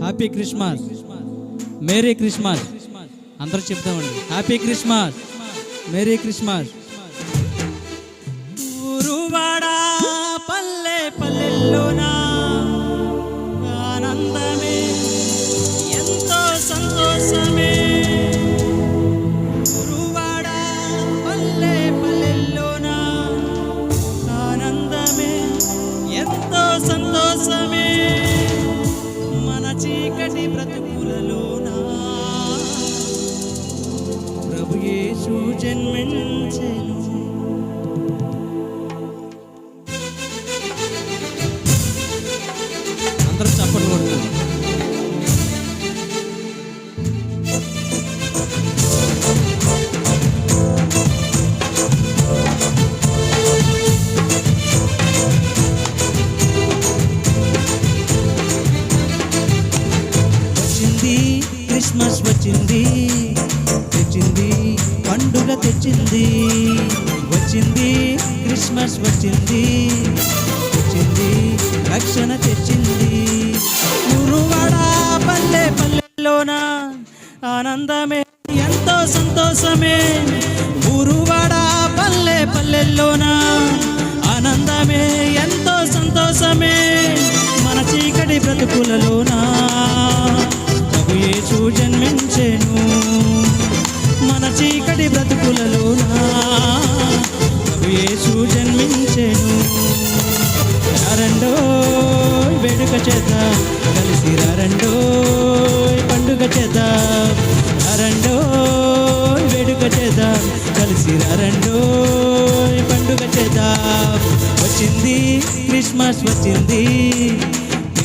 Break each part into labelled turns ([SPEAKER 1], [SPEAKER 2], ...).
[SPEAKER 1] Happy Christmas merry Christmas అందరూ చెప్తామండి. Happy Christmas merry Christmas ఊరువాడా పల్లె పల్లెల్లోనా? సంతోషమే. మన చీకటి బ్రతుకులలోన ప్రభు యేసు జన్మించెను. అందరూ చెప్పండి. క్రిస్మస్ వచ్చింది తెచ్చింది పండుగ తెచ్చింది వచ్చింది క్రిస్మస్ వచ్చింది తెచ్చింది రక్షణ తెచ్చింది. గురువాడ పల్లె పల్లెలోన ఆనందమే ఎంతో సంతోషమే. గురువాడ పల్లె పల్లెల్లోన ఆనందమే ఎంతో సంతోషమే. మన చీకటి బ్రతుకులలోనా యేసు జన్మించెను. మన చీకటి బ్రతుకులలోనా? ప్రభు యేసు జన్మించెను. రెండో వేడుక చేత కలిసి రెండో పండుగ చేత. రెండో వేడుక చేత కలిసి రెండో పండుగ చేత. వచ్చింది క్రిస్మస్ వచ్చింది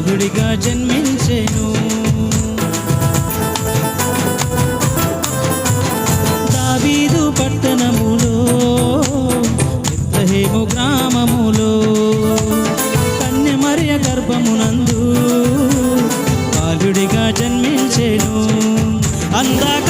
[SPEAKER 1] బాలుడిగా జన్మించేను. దావీదు పట్టణములో ఎత్తహేము గ్రామములో కన్యమరియ గర్భమునందు బాలుడిగా జన్మించేను. అందాక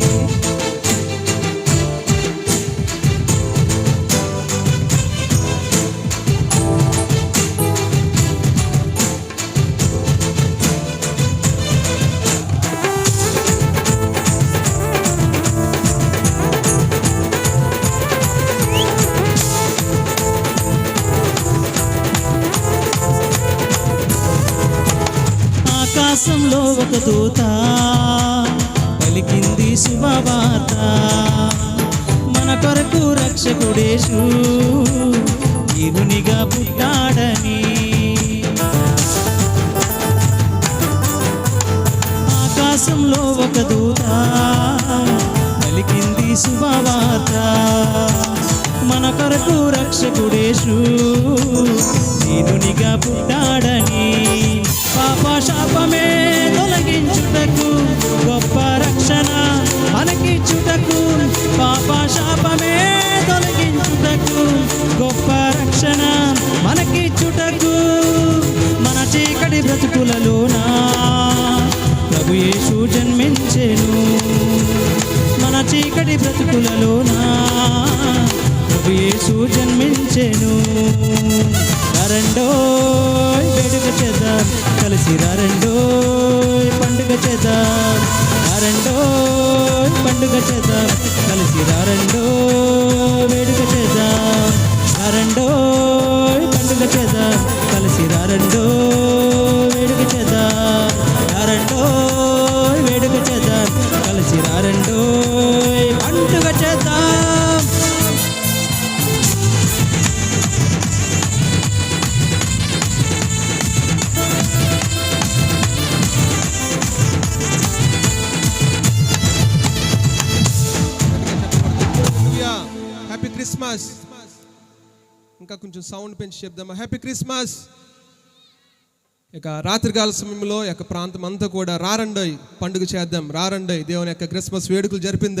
[SPEAKER 1] ఆకాశంలో ఒక దూత పలికింది శుభవార్త. మన కొరకు రక్షకుడేసు ఇరునిగా పుట్టాడని. ఆకాశంలో ఒక దూత పలికింది శుభవార్త. మన కొరకు రక్షకుడేసు ఇరునిగా పుట్టాడని. పాప శాపమే తొలగించుటకు గొప్ప రక్షణ మనకిచ్చుటకు. పాప శాపమే తొలగించుటకు గొప్ప రక్షణ మనకిచ్చుటకు. మన చీకటి బ్రతుకులలోనా? ప్రభు యేసు జన్మించెను. మన చీకటి బ్రతుకులలోనా? ప్రభు యేసు జన్మించెను. రారండో వేడుక చేద్దాం. కలిసి రారండో పండుగ చేద్దాం. రారండో పండుగ చేద్దాం. కలిసి
[SPEAKER 2] రారండో ఇంకా కొంచెం సౌండ్ పెంచి చెప్దామా? హ్యాపీ క్రిస్మస్ ఇక రాత్రికాల సమయంలో యొక్క ప్రాంతం అంతా కూడా రారండోయ్ పండుగ చేద్దాం. రారండోయ్ దేవుని యొక్క క్రిస్మస్ వేడుకలు జరిపిందాం.